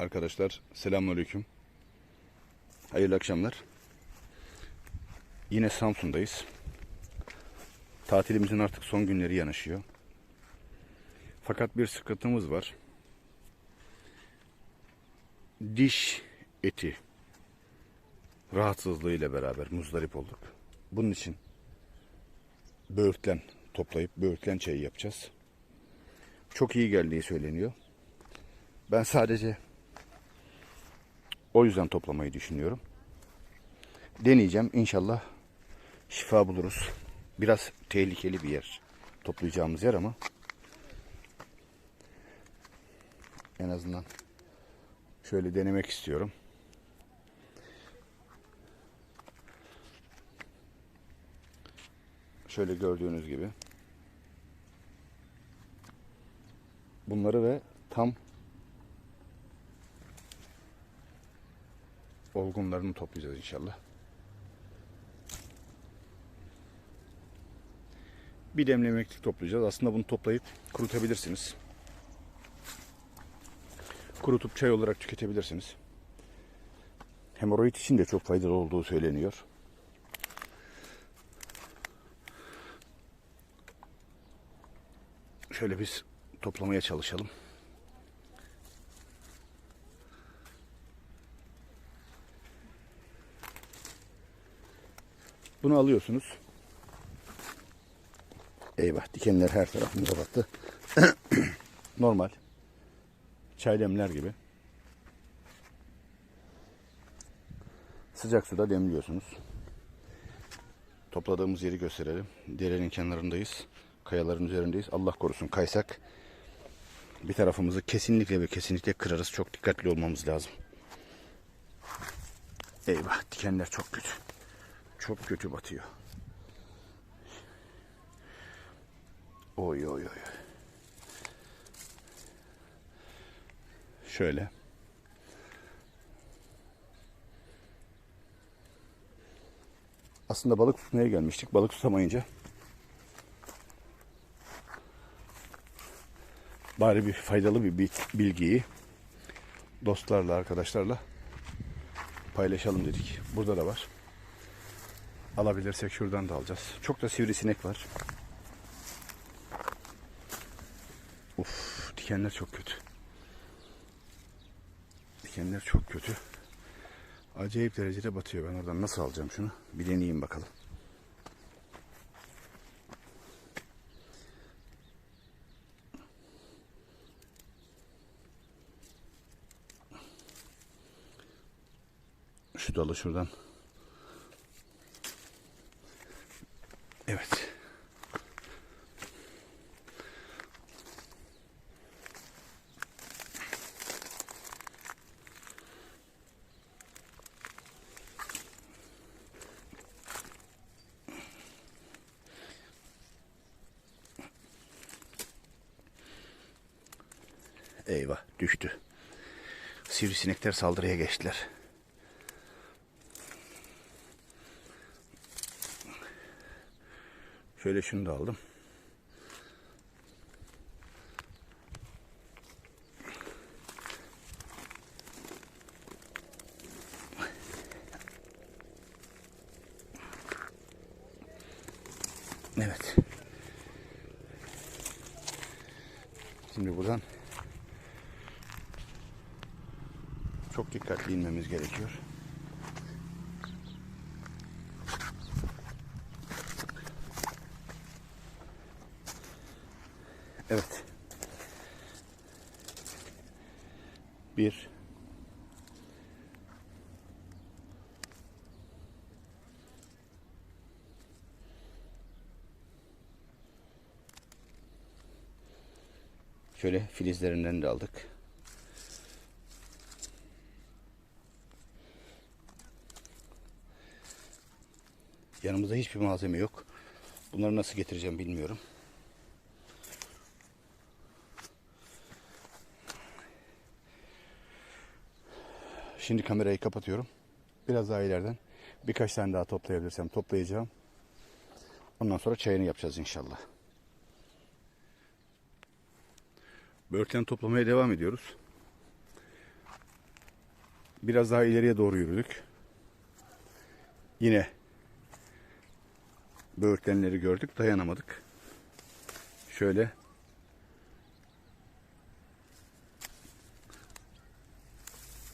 Arkadaşlar selamünaleyküm. Hayırlı akşamlar. Yine Samsun'dayız. Tatilimizin artık son günleri yanaşıyor. Fakat bir sıkıntımız var. Diş eti rahatsızlığıyla beraber muzdarip olduk. Bunun için böğürtlen toplayıp böğürtlen çayı yapacağız. Çok iyi geldiği söyleniyor. Ben sadece o yüzden toplamayı düşünüyorum. Deneyeceğim. İnşallah şifa buluruz. Biraz tehlikeli bir yer. Toplayacağımız yer ama en azından şöyle denemek istiyorum. Şöyle gördüğünüz gibi. Bunları ve tam olgunlarını toplayacağız inşallah. Bir demlemeklik toplayacağız. Aslında bunu toplayıp kurutabilirsiniz. Kurutup çay olarak tüketebilirsiniz. Hemoroid için de çok faydalı olduğu söyleniyor. Şöyle biz toplamaya çalışalım. Bunu alıyorsunuz. Eyvah dikenler her tarafını kapattı. Normal. Çay demler gibi. Sıcak suda demliyorsunuz. Topladığımız yeri gösterelim. Derenin kenarındayız. Kayaların üzerindeyiz. Allah korusun kaysak bir tarafımızı kesinlikle ve kesinlikle kırarız. Çok dikkatli olmamız lazım. Eyvah dikenler çok kötü. Çok kötü batıyor. Oy oy oy. Şöyle. Aslında balık tutmaya gelmiştik. Balık tutamayınca bari bir faydalı bir bil- bilgiyi dostlarla, arkadaşlarla paylaşalım dedik. Burada da var. Alabilirsek şuradan da alacağız. Çok da sivrisinek var. Uf, dikenler çok kötü. Dikenler çok kötü. Acayip derecede batıyor. Ben oradan nasıl alacağım şunu? Bir deneyeyim bakalım. Şu dalı şuradan. Evet. Eyvah düştü. Sivrisinekler saldırıya geçtiler. Şöyle şunu da aldım. Evet. Şimdi buradan dikkatli inmemiz gerekiyor. Evet. Bir. Şöyle filizlerinden de aldık. Yanımızda hiçbir malzeme yok. Bunları nasıl getireceğim bilmiyorum. Şimdi kamerayı kapatıyorum. Biraz daha ileriden birkaç tane daha toplayabilirsem toplayacağım. Ondan sonra çayını yapacağız inşallah. Börtlen toplamaya devam ediyoruz. Biraz daha ileriye doğru yürüdük. Yine böğürtlenleri gördük. Dayanamadık. Şöyle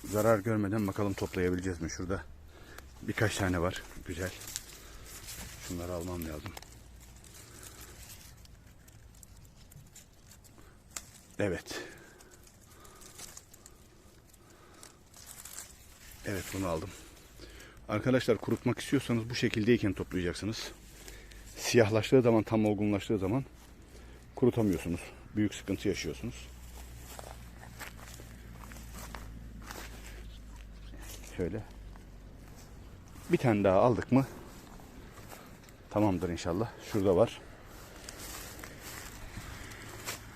zarar görmeden bakalım toplayabileceğiz mi? Şurada birkaç tane var. Güzel. Şunları almam lazım. Evet. Evet bunu aldım. Arkadaşlar kurutmak istiyorsanız bu şekildeyken toplayacaksınız. Siyahlaştığı zaman tam olgunlaştığı zaman kurutamıyorsunuz. Büyük sıkıntı yaşıyorsunuz. Şöyle. Bir tane daha aldık mı tamamdır inşallah. Şurada var.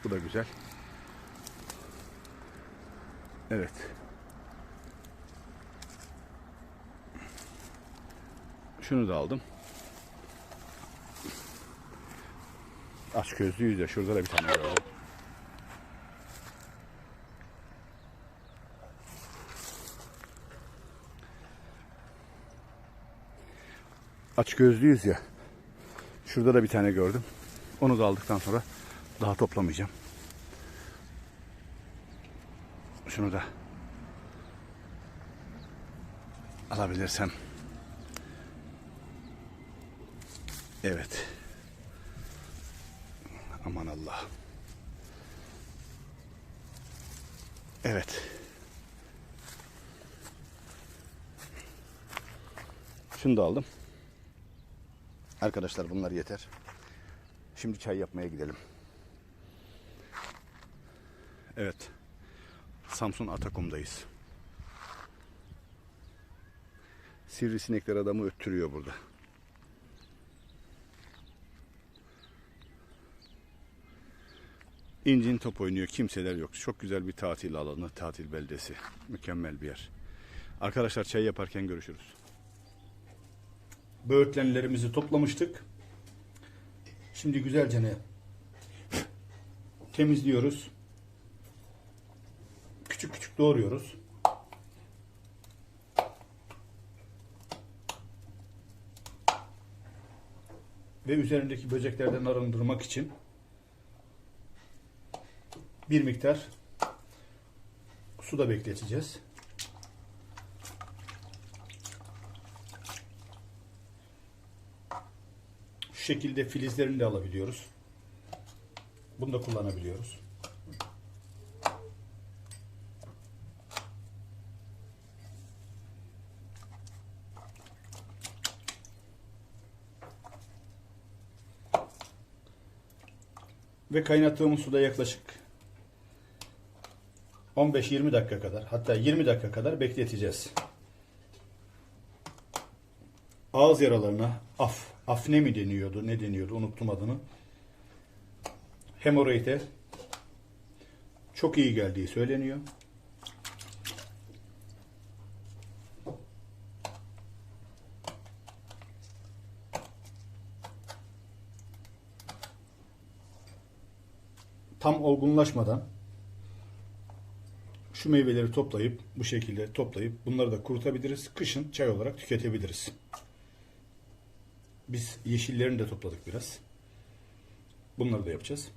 Bu da güzel. Evet. Şunu da aldım. Aç gözlüyüz de şurada da bir tane var. Aç gözlüyüz ya. Şurada da bir tane gördüm. Onu da aldıktan sonra daha toplamayacağım. Şunu da alabilirsem. Evet. Aman Allah. Evet. Şunu da aldım. Arkadaşlar bunlar yeter. Şimdi çay yapmaya gidelim. Evet. Samsun Atakum'dayız. Sivrisinekler adamı öttürüyor burada. İncin top oynuyor. Kimseler yok. Çok güzel bir tatil alanı, tatil beldesi. Mükemmel bir yer. Arkadaşlar çay yaparken görüşürüz. Böğürtlenlerimizi toplamıştık. Şimdi güzelce ne temizliyoruz. Küçük küçük doğruyoruz. Ve üzerindeki böceklerden arındırmak için bir miktar suda bekleteceğiz. Şu şekilde filizlerini de alabiliyoruz. Bunu da kullanabiliyoruz. Ve kaynattığımız suda yaklaşık 15-20 dakika kadar hatta 20 dakika kadar bekleteceğiz. Ağız yaralarına af, afne mi deniyordu ne deniyordu unuttum adını. Hemoroide çok iyi geldiği söyleniyor. Tam olgunlaşmadan şu meyveleri toplayıp bu şekilde toplayıp bunları da kurutabiliriz. Kışın çay olarak tüketebiliriz. Biz yeşillerini de topladık biraz. Bunları da yapacağız.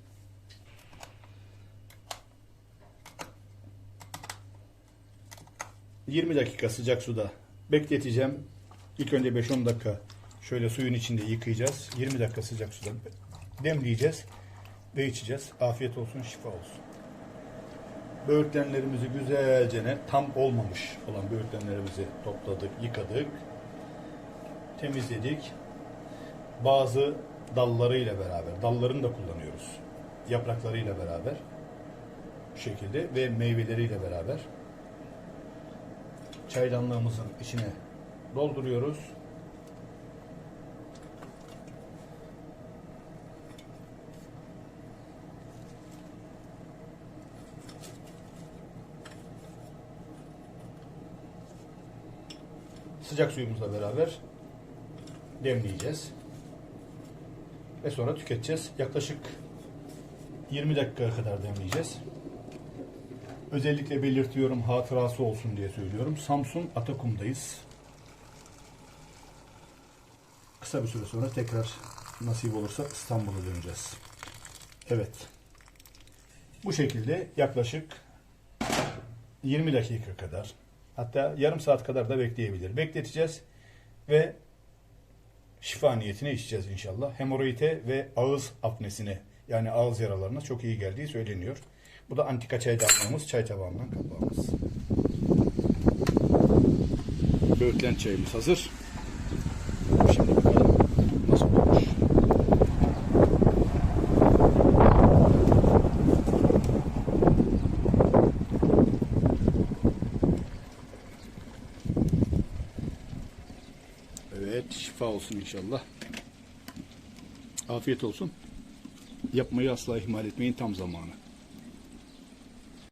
...20 dakika sıcak suda bekleteceğim. İlk önce 5-10 dakika şöyle suyun içinde yıkayacağız. 20 dakika sıcak suda demleyeceğiz ve içeceğiz. Afiyet olsun, şifa olsun. Böğürtlenlerimizi güzelce tam olmamış olan böğürtlenlerimizi topladık, yıkadık, temizledik. Bazı dallarıyla beraber, dallarını da kullanıyoruz. Yapraklarıyla beraber bu şekilde ve meyveleriyle beraber çaydanlığımızın içine dolduruyoruz. Sıcak suyumuzla beraber demleyeceğiz. Ve sonra tüketeceğiz. Yaklaşık 20 dakika kadar demleyeceğiz. özellikle belirtiyorum hatırası olsun diye söylüyorum. Samsun Atakum'dayız. Kısa bir süre sonra tekrar nasip olursa İstanbul'a döneceğiz. Evet. Bu şekilde yaklaşık 20 dakika kadar hatta yarım saat kadar da bekleyebilir. Bekleteceğiz ve şifa niyetine içeceğiz inşallah. Hemoroide ve ağız apnesine yani ağız yaralarına çok iyi geldiği söyleniyor. Bu da antika çaydanlığımız, çay tabağından kapağımız. Böğürtlen çayımız hazır. Şimdi bakalım nasıl olmuş. Evet, şifa olsun inşallah. Afiyet olsun. Yapmayı asla ihmal etmeyin tam zamanı.